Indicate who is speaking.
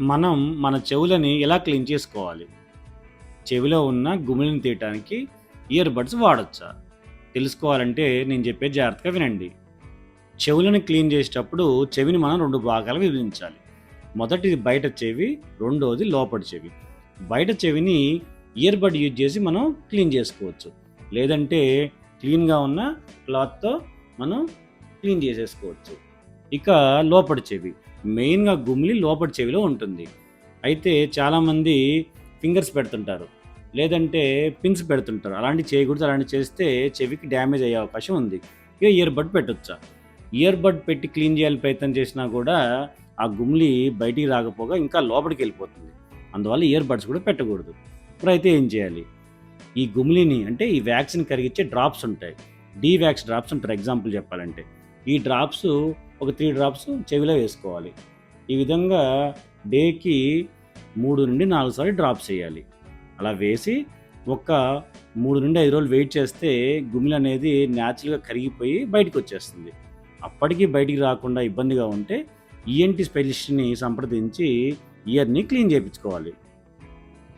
Speaker 1: మనం మన చెవులని ఎలా క్లీన్ చేసుకోవాలి? చెవిలో ఉన్న గుమిలిని తీయటానికి ఇయర్ బడ్స్ వాడొచ్చా? తెలుసుకోవాలంటే నేను చెప్పే జాగ్రత్తగా వినండి. చెవులను క్లీన్ చేసేటప్పుడు చెవిని మనం రెండు భాగాలుగా విభజించాలి. మొదటిది బయట చెవి రెండోది లోపటి చెవి. బయట చెవిని ఇయర్ బడ్ యూజ్ చేసి మనం క్లీన్ చేసుకోవచ్చు. లేదంటే క్లీన్గా ఉన్న క్లాత్తో మనం క్లీన్ చేసేసుకోవచ్చు. ఇక లోపటి చెవి. మెయిన్గా గుమిలి లోపటి చెవిలో ఉంటుంది. అయితే చాలామంది ఫింగర్స్ పెడుతుంటారు. లేదంటే పిన్స్ పెడుతుంటారు. అలాంటివి చేయకూడదు అలాంటివి చేస్తే చెవికి డ్యామేజ్ అయ్యే అవకాశం ఉంది. ఇక ఇయర్ బడ్ పెట్టొచ్చా? ఇయర్ బడ్ పెట్టి క్లీన్ చేయాలి ప్రయత్నం చేసినా కూడా ఆ గుమ్లి బయటికి రాకపోగా ఇంకా లోపలికి వెళ్ళిపోతుంది. అందువల్ల ఇయర్ బడ్స్ కూడా పెట్టకూడదు. ఇప్పుడు అయితే ఏం చేయాలి? ఈ గుమ్లిని అంటే ఈ వ్యాక్సిన్ కరిగించే డ్రాప్స్ ఉంటాయి. డీ వ్యాక్స్ డ్రాప్స్ ఉంటారు ఎగ్జాంపుల్ చెప్పాలంటే. ఈ డ్రాప్స్ ఒక త్రీ డ్రాప్స్ చెవిలో వేసుకోవాలి. ఈ విధంగా డేకి మూడు నుండి నాలుగు సార్లు డ్రాప్స్ వేయాలి అలా వేసి ఒక మూడు నుండి ఐదు రోజులు వెయిట్ చేస్తే గుమిలి అనేది న్యాచురల్గా కరిగిపోయి బయటకు వచ్చేస్తుంది. అప్పటికి బయటికి రాకుండా ఇబ్బందిగా ఉంటే ఈఎన్టీ స్పెషలిస్ట్ని సంప్రదించి ఇయర్ని క్లీన్ చేయించుకోవాలి.